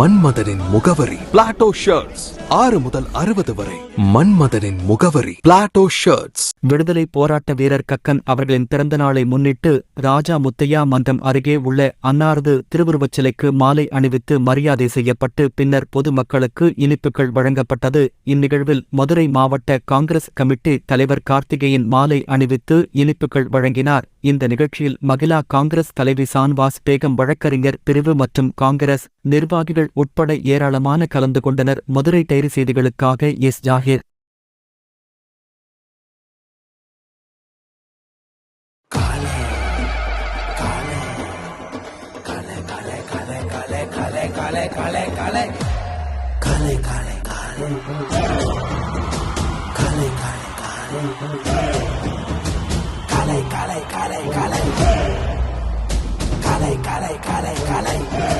மன்மதனின் முகவரி. Plato shirts ஆறு முதல் அறுபது வரை. மன்மதனின் முகவரி. பிளாட்டோ ஷர்ட்ஸ் விடுதலை போராட்ட வீரர் கக்கன் அவர்களின் பிறந்த நாளை முன்னிட்டு ராஜா முத்தையா மன்றம் அருகே உள்ள அன்னாரது திருவுருவச் சிலைக்கு மாலை அணிவித்து மரியாதை செய்யப்பட்டு பின்னர் பொதுமக்களுக்கு இனிப்புகள் வழங்கப்பட்டது. இந்நிகழ்வில் மதுரை மாவட்ட காங்கிரஸ் கமிட்டி தலைவர் கார்த்திகேயன் மாலை அணிவித்து இனிப்புகள் வழங்கினார். இந்த நிகழ்ச்சியில் மகிழா காங்கிரஸ் தலைவி சான்வாஸ் பேகம் வழக்கறிஞர் பிரிவு மற்றும் காங்கிரஸ் நிர்வாகிகள் உட்பட ஏராளமான கலந்து கொண்டனர் மதுரை டைரி செய்திகளுக்காக எஸ் ஜாகிர் காலை காலை காலை காலை காலை காலை காலை காலை காலை காலை காலை காலை காலை காலை காலை